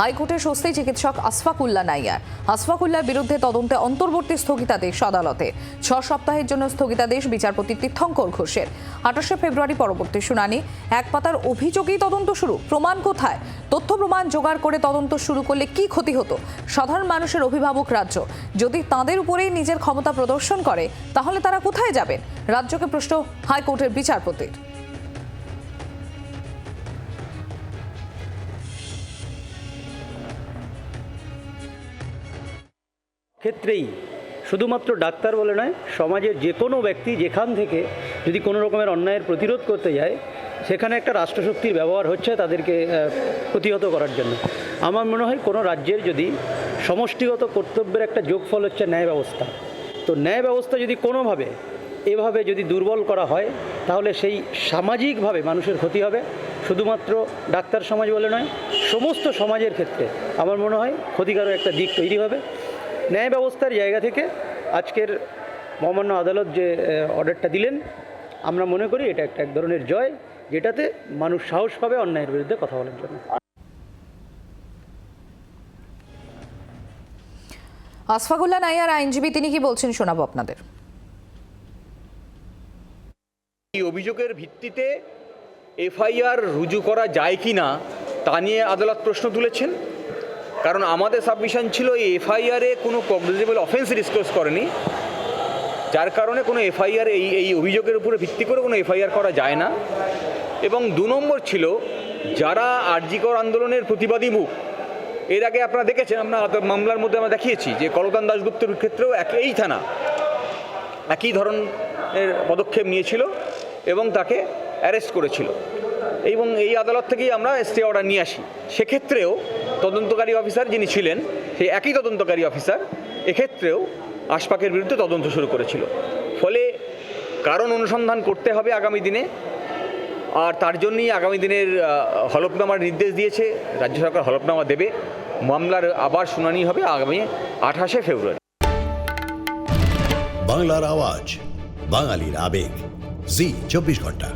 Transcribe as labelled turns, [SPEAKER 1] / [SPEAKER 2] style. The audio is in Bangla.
[SPEAKER 1] হাইকোর্টে স্বস্তি চিকিৎসক আসফাকুল্লা নাইয়ার। আসফাকুল্লার বিরুদ্ধে তদন্তে অন্তর্বর্তী স্থগিতাদেশ আদালতে। ছ সপ্তাহের জন্য স্থগিতাদেশ বিচারপতি তীর্থঙ্কর ঘোষের। আঠাশে ফেব্রুয়ারি পরবর্তী শুনানি। এক পাতার অভিযোগেই তদন্ত শুরু। প্রমাণ কোথায়? তথ্য প্রমাণ জোগাড় করে তদন্ত শুরু করলে কি ক্ষতি হতো? সাধারণ মানুষের অভিভাবক রাজ্য। যদি তাদের উপরেই নিজের ক্ষমতা প্রদর্শন করে, তাহলে তারা কোথায় যাবেন? রাজ্যকে প্রশ্ন হাইকোর্টের বিচারপতির।
[SPEAKER 2] ক্ষেত্রেই শুধুমাত্র ডাক্তার বলে নয়, সমাজের যে কোনো ব্যক্তি যেখান থেকে যদি কোনো রকমের অন্যায়ের প্রতিরোধ করতে যায়, সেখানে একটা রাষ্ট্রশক্তির ব্যবহার হচ্ছে তাদেরকে প্রতিহত করার জন্য। আমার মনে হয় কোনো রাজ্যের যদি সমষ্টিগত কর্তব্যের একটা যোগফল হচ্ছে ন্যায় ব্যবস্থা। তো ন্যায় ব্যবস্থা যদি কোনোভাবে, এভাবে যদি দুর্বল করা হয়, তাহলে সেই সামাজিকভাবে মানুষের ক্ষতি হবে। শুধুমাত্র ডাক্তার সমাজ বলে নয়, সমস্ত সমাজের ক্ষেত্রে আমার মনে হয় ক্ষতিকারক একটা দিক তৈরি হবে। ন্যায় ব্যবস্থার জায়গা থেকে আজকের মহামান্য আদালত যে অর্ডারটা দিলেন আমরা মনে করি এটা একটা এক ধরনের জয় যেটাতে মানুষ সাহস পাবে অন্যায়ের বিরুদ্ধে কথা বলার জন্য।
[SPEAKER 1] আসফাকুল্লা নাইয়ার আইনজীবী তিনি কি বলছেন শোনাবো আপনাদের?
[SPEAKER 3] এই অভিযোগের ভিত্তিতে এফআইআর রুজু করা যায় কি না তা নিয়ে আদালত প্রশ্ন তুলেছেন। কারণ আমাদের সাবমিশন ছিল এই এফআইআরে কোনো কগনিজেবল অফেন্স ডিসক্লোজ করেনি। যার কারণে কোনো এফআইআর এই এই অভিযোগের উপরে ভিত্তি করে কোনো এফআইআর করা যায় না। এবং দু নম্বর ছিল, যারা আরজিকর আন্দোলনের প্রতিবাদী মুখ, এর আগে আপনারা দেখেছেন, আমরা মামলার মধ্যে আমরা দেখিয়েছি যে কলকান দাশগুপ্তের ক্ষেত্রেও এক এই থানা, একই ধরনের পদক্ষেপ নিয়েছিল এবং তাকে অ্যারেস্ট করেছিল। এবং এই আদালত থেকেই আমরা স্টে অর্ডার নিয়ে আসি। সেক্ষেত্রেও তদন্তকারী অফিসার যিনি ছিলেন, সেই একই তদন্তকারী অফিসার এক্ষেত্রেও আশপাকের বিরুদ্ধে তদন্ত শুরু করেছিল। ফলে কারণ অনুসন্ধান করতে হবে আগামী দিনে, আর তার জন্যই আগামী দিনের হলফনামার নির্দেশ দিয়েছে, রাজ্য সরকার হলফনামা দেবে। মামলার আবার শুনানি হবে আগামী আঠাশে ফেব্রুয়ারি।
[SPEAKER 4] বাংলার আওয়াজ, বাঙালির আবেগ। জি, চব্বিশ ঘণ্টা।